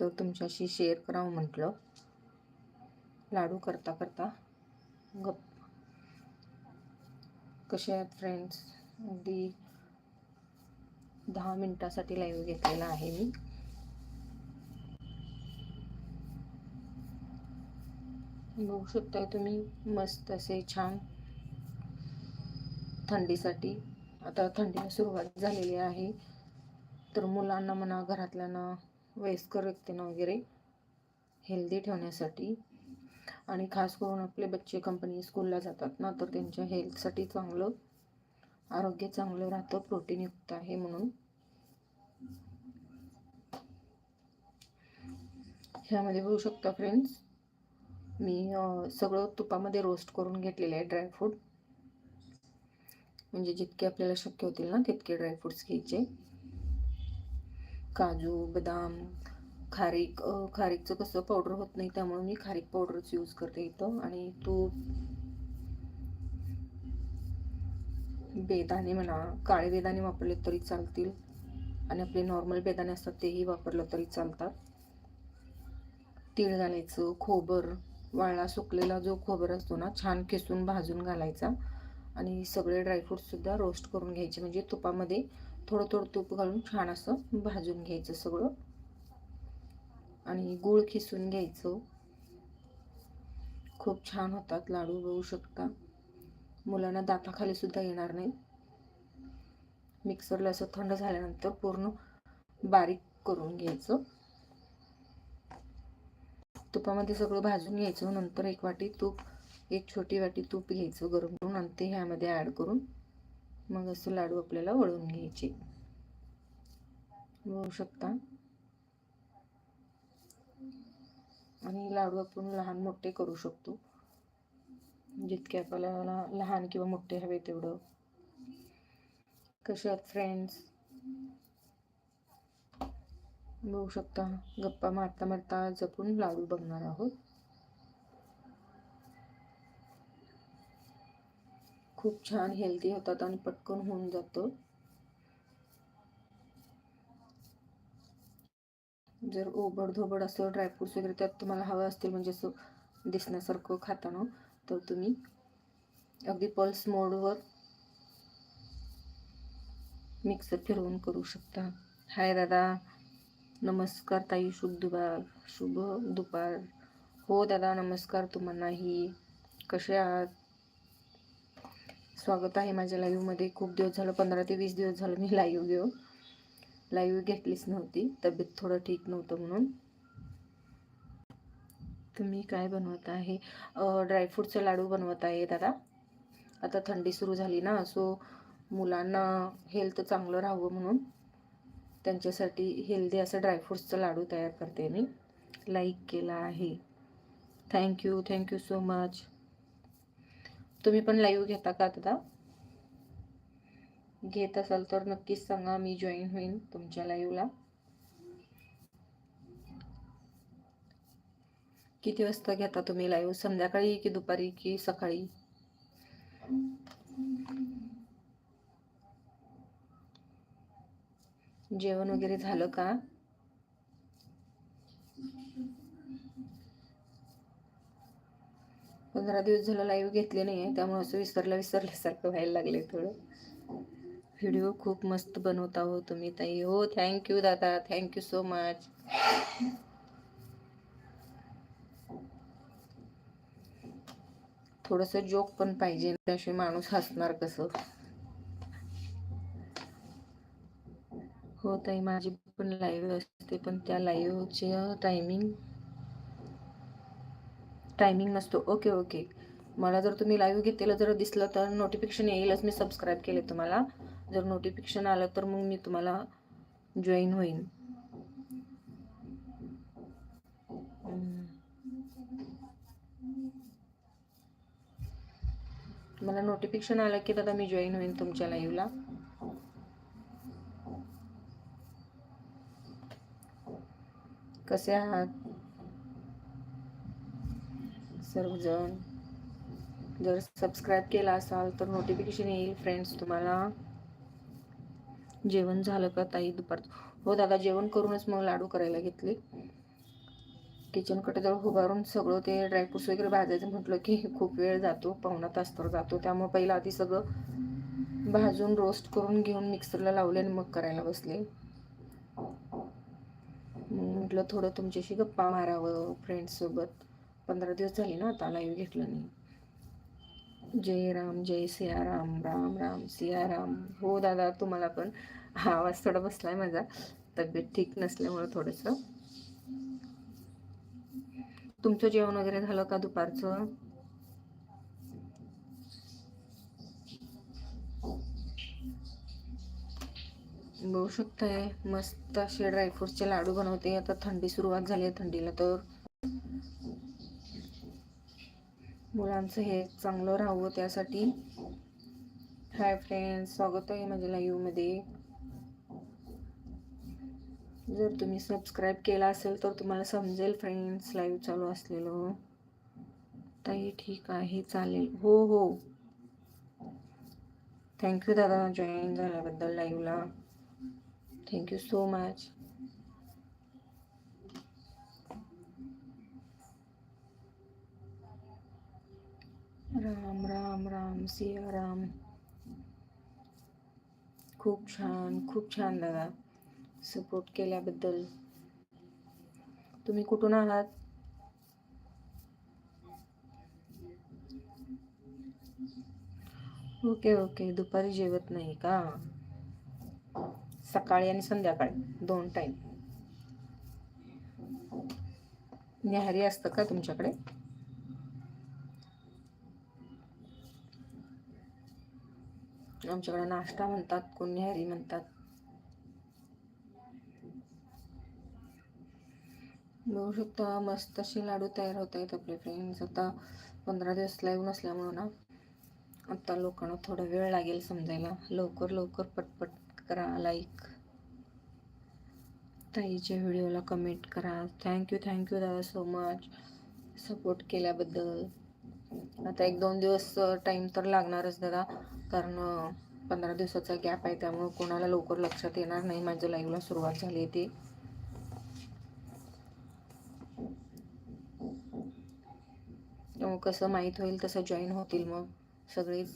तर तुमच्याशी शेअर करावं म्हटलं. लाडू करता करता गप कसे आहेत फ्रेंड्स अगदी दहा मिनटासाठी लाईव्ह घेतलेला आहे मी. बघू शकताय तुम्ही मस्त असे छान थंडीसाठी. आता थंडीला सुरुवात झालेली आहे. तर मुलांना म्हणा घरातल्यांना वयस्कर व्यक्तींना वगैरे हेल्दी ठेवण्यासाठी. आणि खास करून आपले बच्चे कंपनी स्कूलला जातात ना तर त्यांच्या हेल्थसाठी चांगलं आरोग्य चांगलं राहतं प्रोटीनयुक्त आहे म्हणून. ह्यामध्ये बघू शकता फ्रेंड्स मी सगळं तुपामध्ये रोस्ट करून घेतलेलं आहे ड्रायफ्रूट म्हणजे जितके आपल्याला शक्य होतील ना तितके ड्रायफ्रुट्स घ्यायचे. काजू बदाम खारीक खारीकचं कसं पावडर होत नाही त्यामुळे मी खारीक पावडरच यूज करते इथं. आणि तूप बेदाणे म्हणा काळे बेदाणे वापरले तरी चालतील. आणि आपले नॉर्मल बेदाणे असतात तेही वापरलं तरी चालतात. तीळ घालायचं खोबर वाळला सुकलेला जो खोबर असतो ना छान किसून भाजून घालायचा. आणि सगळे ड्रायफ्रूटसुद्धा रोस्ट करून घ्यायचे. म्हणजे तुपामध्ये थोडं थोडं तूप घालून छान असं भाजून घ्यायचं सगळं. आणि गूळ खिसून घ्यायचं. खूप छान होतात लाडू बघू शकता. मुलांना दाताखाली सुद्धा येणार नाही. मिक्सरला असं थंड झाल्यानंतर पूर्ण बारीक करून घ्यायचं. तुपामध्ये सगळं भाजून घ्यायचं. नंतर एक वाटी तूप एक छोटी वाटी तूप घ्यायचं गरम करून आणि ते ह्यामध्ये ॲड करून मग असं लाडू आपल्याला वळून घ्यायचे. बघू शकता. आणि लाडू आपण लहान मोठे करू शकतो. जितके आपल्याला लहान किंवा मोठे हवे तेवढं. कसे आहेत फ्रेंड्स बघू शकता. गप्पा मारता मारता जपून लाडू बघणार आहोत. खूप छान हेल्दी होतात आणि पटकन होऊन जातं. जर ओबड धोबड असं ड्रायफ्रुट्स वगैरे त्यात तुम्हाला हवं असतील म्हणजे असं दिसण्यासारखं खाताना तर तुम्ही अगदी पल्स मोडवर मिक्सर फिरवून करू शकता. हाय दादा. नमस्कार ताई. शुभ दुपार. शुभ दुपार. हो दादा नमस्कार तुम्हालाही. कसे आहात? स्वागत आहे माझ्या लाईव्हमध्ये खूप दिवस झालं पंधरा ते वीस दिवस झालं मी लाईव्ह घेऊ. लाईव्ह घेतलीच नव्हती तब्येत थोडं ठीक नव्हतं म्हणून. तुम्ही काय बनवत आहे? ड्रायफ्रूटचे लाडू बनवत आहे दादा. आता थंडी सुरू झाली ना सो मुलांना हेल्थ चांगलं राहावं म्हणून त्यांच्यासाठी हेल्दी असं ड्रायफ्रूट्सचं लाडू तयार करते मी. लाईक केला आहे. थँक्यू थँक्यू सो मच तुम्ही पण लाईव्ह घेता का दादा घेत असाल तर नक्कीच सांगा मी जॉईन होईन तुमच्या लाईव्हला किती वाजता घेता तुम्ही लाईव्ह संध्याकाळी की दुपारी की सकाळी? जेवण वगैरे झालं का? पंधरा दिवस झालं लाईव्ह घेतले नाही आहे त्यामुळे असं विसरला विसरल्यासारखं व्हायला लागले थोडं. व्हिडिओ खूप मस्त बनवता हो तुम्ही ताई. हो थँक्यू दादा. थँक्यू सो मच थोडस जोक पण पाहिजे त्याशिवाय माणूस हसणार कसं? हो ताई माझी पण लाईव्ह असते पण त्या लाईव्हचे टायमिंग टायमिंग नसतो. ओके ओके मला जर तुम्ही लाईव्ह घेतलेलं जर दिसलं तर नोटिफिकेशन येईलच. मी सबस्क्राईब केले तुम्हाला. जर नोटिफिकेशन आलं तर मग मी तुम्हाला जॉईन होईन. मला नोटिफिकेशन आलं की दादा मी जॉईन होईन तुमच्या लाईव्हला कसे आहात? सर्वजण जर सबस्क्राईब केला असाल तर नोटिफिकेशन येईल फ्रेंड्स तुम्हाला जेवण झालं का ताई दुपार? हो दादा जेवण करूनच मग लाडू करायला घेतले. किचन कटेजवळ उभारून सगळं ते ड्रायफ्रुट्स वगैरे भाजायचं म्हटलं की खूप वेळ जातो पावणा तास तर जातो. त्यामुळे पहिला आधी सगळं भाजून रोस्ट करून घेऊन मिक्सरला लावले आणि मग करायला बसले. म्हटलं थोडं तुमच्याशी गप्पा मारावं फ्रेंड्ससोबत पंधरा दिवस झाले ना आता लाईव्ह घेतलं नाही. जय राम जय सिया राम राम राम सिया राम हो दादा तुम्हाला पण हा आवाज थोडा बसला आहे माझा. तब्येत ठीक नसल्यामुळं थोडंसं. तुमचं जेवण वगैरे झालं का दुपारचं? बघू शकताय मस्त असे ड्रायफ्रुट्सचे लाडू बनवते. आता थंडी सुरुवात झाली आहे थंडीला तर. मुलांचं हे चांगलं राहावं त्यासाठी. हाय फ्रेंड्स स्वागत आहे माझ्या लाईव्हमध्ये जर तुम्ही सबस्क्राईब केला असेल तर तुम्हाला समजेल फ्रेंड्स लाईव्ह चालू असलेलं. ताई ठीक आहे चालेल. हो हो. थँक्यू दादा जॉईन झाल्याबद्दल लाईव्हला thank you so much Ram Ram Ram Siya Ram. खूप छान खूप छान दादा. सपोर्ट केल्याबद्दल. तुम्ही कुठून आहात ओके ओके. दुपारी जेवत नाही का? सकाळी आणि संध्याकाळी. दोन टाइम न्याहारी असतं का तुमच्याकडे? आमच्याकडे नाश्ता म्हणतात कोण न्याहारी म्हणतात. बघू शकता मस्त असे लाडू तयार होत आहेत आपले फ्रेंड्स आता पंधरा दिवस लाईव्ह नसल्यामुळं ना आता लोकांना थोडा वेळ लागेल समजायला. लवकर लवकर पटपट करा लाईक ताईच्या व्हिडिओला कमेंट करा. थँक्यू थँक्यू दादा सो मच सपोर्ट केल्याबद्दल. आता एक दोन दिवस टाईम तर लागणारच दादा. कारण पंधरा दिवसाचा गॅप आहे त्यामुळे कोणाला लवकर लक्षात येणार नाही. माझ्या लाईव्हला सुरुवात झाली ती. त्यामुळे कसं माहीत होईल तसं जॉईन होतील मग सगळेच.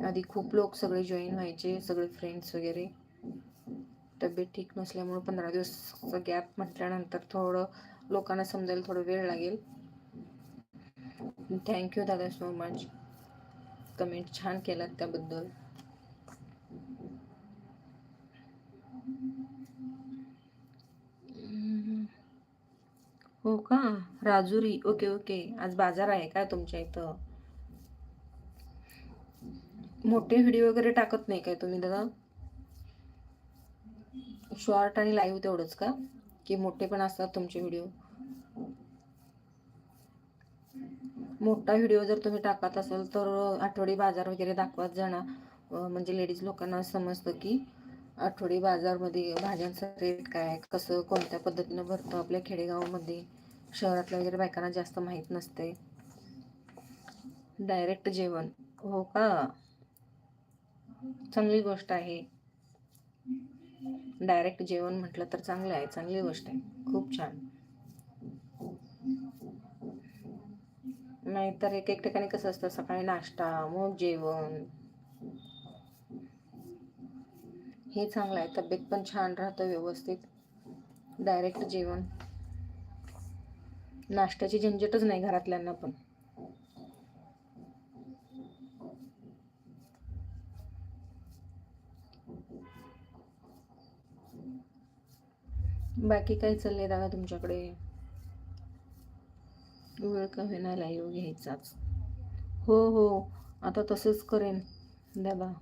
आधी खूप लोक सगळे जॉईन व्हायचे सगळे फ्रेंड्स वगैरे. तब्येत ठीक नसल्यामुळे पंधरा दिवसचा गॅप म्हटल्यानंतर थोडं लोकांना समजायला थोडं वेळ लागेल. थँक्यू दादा सो मच कमेंट छान केलात त्याबद्दल. हो का? राजुरी. ओके ओके आज बाजार आहे का तुमच्या इथं? मोठे व्हिडिओ वगैरे टाकत नाही काय तुम्ही दादा? शॉर्ट आणि लाईव्ह तेवढंच का? की मोठे पण असतात तुमचे व्हिडिओ मोठा व्हिडिओ जर तुम्ही टाकत असाल तर आठवडी बाजार वगैरे दाखवत जाणार म्हणजे लेडीज लोकांना समजतं की आठवडी बाजारमध्ये भाज्यांचा रेट काय कसं कोणत्या पद्धतीनं भरतं आपल्या खेडेगावामध्ये? शहरातल्या वगैरे बायकांना जास्त माहीत नसते. डायरेक्ट जेवण. हो का? चांगली गोष्ट आहे. डायरेक्ट जेवण म्हटलं तर चांगलं आहे. चांगली गोष्ट आहे. खूप छान. नाहीतर एक एक ठिकाणी कसं असतं सकाळी नाश्ता मग जेवण. हे चांगलं आहे तब्येत पण छान राहतं व्यवस्थित. डायरेक्ट जेवण. नाश्त्याची झंझटच नाही घरातल्यांना पण. बाकी काय चाललंय दादा तुमच्याकडे? वेळ का होईना लाईव्ह घ्यायचाच. हो हो आता तसंच करेन. दादा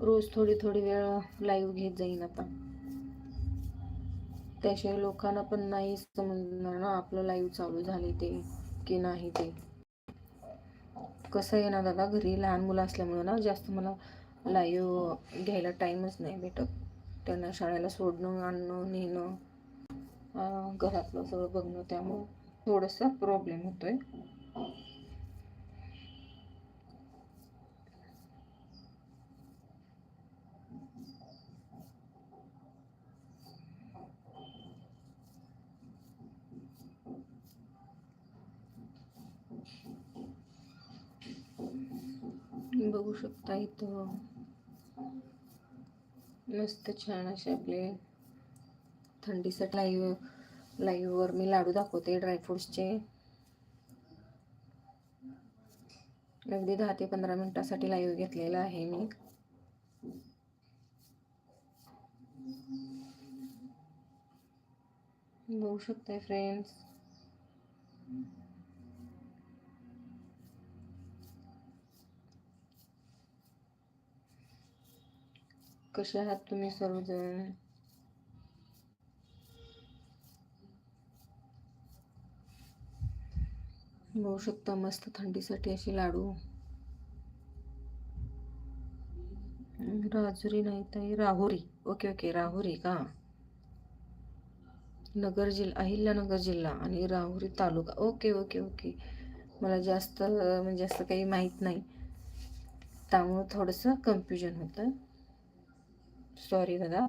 रोज थोडी थोडी वेळ लाईव्ह घेत जाईन आता. त्याशिवाय लोकांना पण नाही समजणार ना आपलं लाईव्ह चालू झाले ते की नाही ते. कसं आहे ना दादा घरी लहान मुलं असल्यामुळं ना जास्त मला लाईव्ह घ्यायला टाईमच नाही भेटत. त्यांना शाळेला सोडणं आणणं नेणं घरातलं सगळं बघणं त्यामुळं. थोडासा प्रॉब्लेम होतोय. बघू शकता इथं मस्त छान असे आपले थंडीसाठी लाईव्ह लाईव्हवर मी लाडू दाखवते ड्रायफ्रूट्सचे अगदी दहा ते पंधरा मिनटासाठी लाईव्ह घेतलेला आहे मी. बघू शकताय फ्रेंड्स कसे आहात तुम्ही सर्वजण? बघू शकता मस्त थंडीसाठी असे लाडू. राजुरी नाही ताई राहुरी. ओके ओके राहुरी का? नगर जिल्हा अहिल्यानगर जिल्हा आणि राहुरी तालुका. Okay okay okay. मला जास्त म्हणजे असं काही माहीत नाही. त्यामुळं थोडंसं कन्फ्युजन होतं. सॉरी दादा.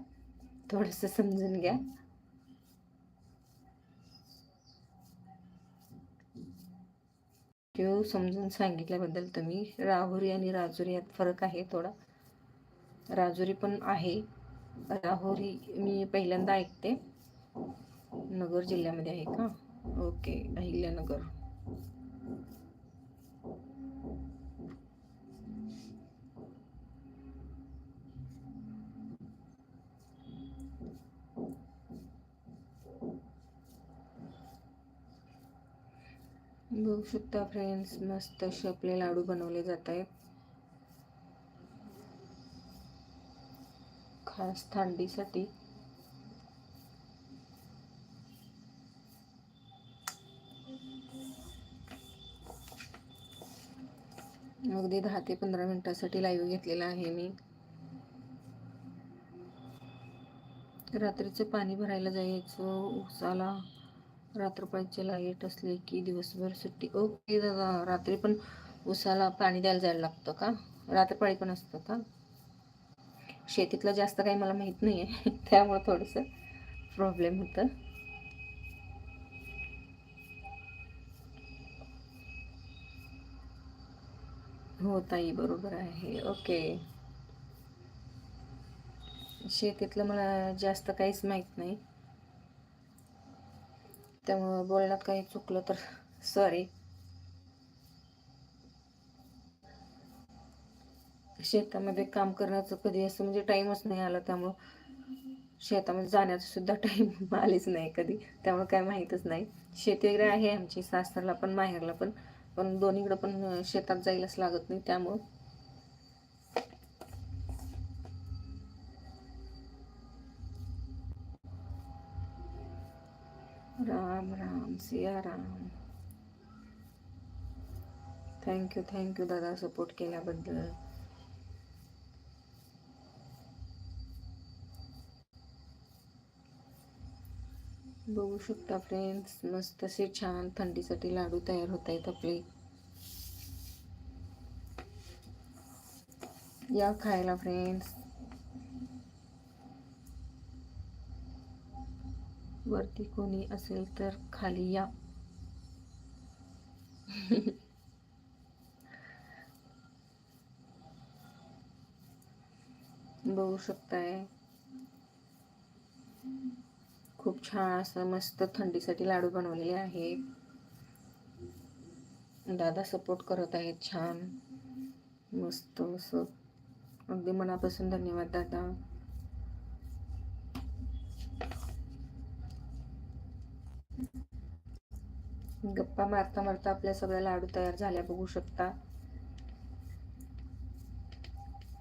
थोडंसं समजून घ्या. किंवा समजून सांगितल्याबद्दल तुम्ही राहुरी आणि राजुरी यात फरक आहे थोडा. राजुरी पण आहे. राहुरी मी पहिल्यांदा ऐकते. नगर जिल्ह्यामध्ये आहे का? ओके अहिल्यानगर. बघू शकता फ्रेंड्स मस्त असे आपले लाडू बनवले जात आहेत. खास थंडीसाठी. अगदी दहा ते पंधरा मिनिटासाठी लाईव्ह घेतलेला आहे मी. रात्रीचं पाणी भरायला जायचं उसाला रात्रपाळीचे लाइट असले की दिवसभर सुट्टी. ओके दादा रात्री पण उसाला पाणी द्यायला जायला लागतं का? रात्रपाळी पण असतं का? शेतीतलं जास्त काही मला माहीत नाही आहे त्यामुळे थोडंसं प्रॉब्लेम होतं. हो ताई बरोबर आहे. ओके. शेतीतलं मला जास्त काहीच माहीत नाही. त्यामुळं बोलण्यात काही चुकलं तर सॉरी शेतामध्ये काम करण्याचं कधी असं म्हणजे टाईमच नाही आला त्यामुळं शेतामध्ये जाण्याचा सुद्धा टाईम आलेच नाही कधी. त्यामुळे काय माहीतच नाही. शेती वगैरे आहे आमची सासरला पण माहेरला पण पण दोन्हीकडं पण शेतात जायलाच लागत नाही त्यामुळं Ram Ram Siya Ram. Thank you thank you दादा सपोर्ट केल्याबद्दल. बघू शकता फ्रेंड्स मस्त असे छान थंडीसाठी लाडू तयार होत आहेत आपले. या खायला फ्रेंड्स वरती कोणी असेल तर खाली या. बघू शकताय. खूप छान असं मस्त थंडीसाठी लाडू बनवलेले आहे. दादा सपोर्ट करत आहेत छान. मस्त असं. अगदी मनापासून धन्यवाद दादा. गप्पा मारता मारता आपल्या सगळ्या लाडू तयार झाल्या बघू शकता.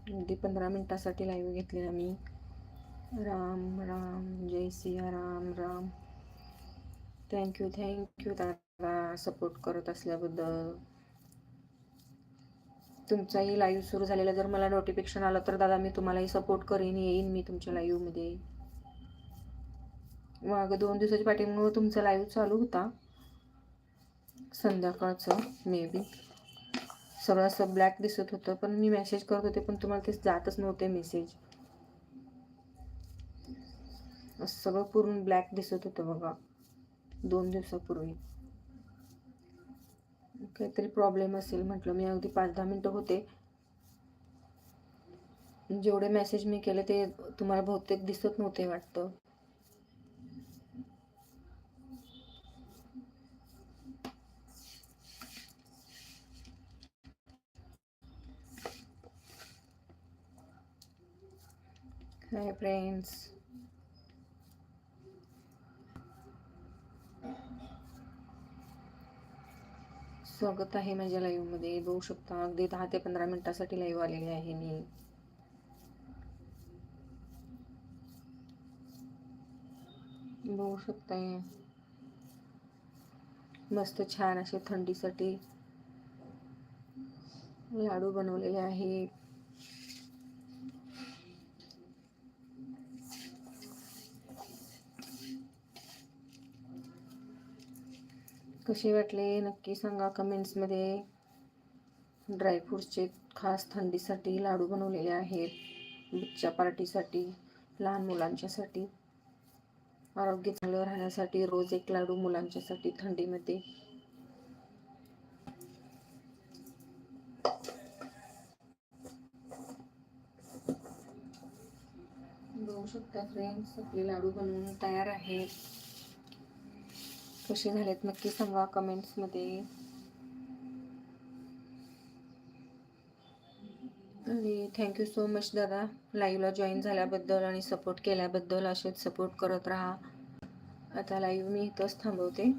अगदी पंधरा मिनटासाठी लाईव्ह घेतलेला मी. Ram Ram Jai Siya Ram Ram. Thank you thank you दादा सपोर्ट करत असल्याबद्दल. तुमचाही लाईव्ह सुरू झालेला जर मला नोटिफिकेशन आलं तर दादा मी तुम्हालाही सपोर्ट करेन येईन मी तुमच्या लाईव्हमध्ये मग दोन दिवसाच्या पाठीमुळं तुमचा लाईव्ह चालू होता. संध्याकाळचं मे बी सगळं असं ब्लॅक दिसत होतं पण मी मेसेज करत होते पण तुम्हाला ते जातच नव्हते मेसेज सगळं पूर्ण ब्लॅक दिसत होतं बघा. दोन दिवसापूर्वी. काहीतरी प्रॉब्लेम असेल म्हटलं मी अगदी पाच दहा मिनटं होते. जेवढे मेसेज मी केले ते तुम्हाला बहुतेक दिसत नव्हते वाटतं. हाय फ्रेंड्स स्वागत आहे माझ्या लाईव्हमध्ये बघू शकता अगदी दहा ते पंधरा मिनिटासाठी लाईव्ह आलेली आहे मी. बघू शकताय. मस्त छान असे थंडीसाठी लाडू बनवलेले आहेत. कसे वाटले? नक्की सांगा कमेंट्समध्ये ड्रायफ्रूट्सचे खास थंडीसाठी लाडू बनवलेले आहेत. बच्चा पार्टीसाठी लहान मुलांच्यासाठी. आरोग्य चांगलं राहण्यासाठी रोज एक लाडू मुलांच्यासाठी थंडीमध्ये. बघू शकता फ्रेंड्स आपले लाडू बनवून तयार आहेत. कसे झालेत नक्की सांगा कमेंट्समध्ये आणि थँक्यू सो मच दादा. लाईव्हला जॉईन झाल्याबद्दल आणि सपोर्ट केल्याबद्दल असेच सपोर्ट करत राहा. आता लाईव्ह मी इथंच थांबवते.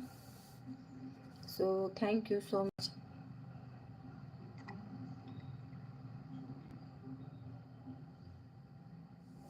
So thank you so much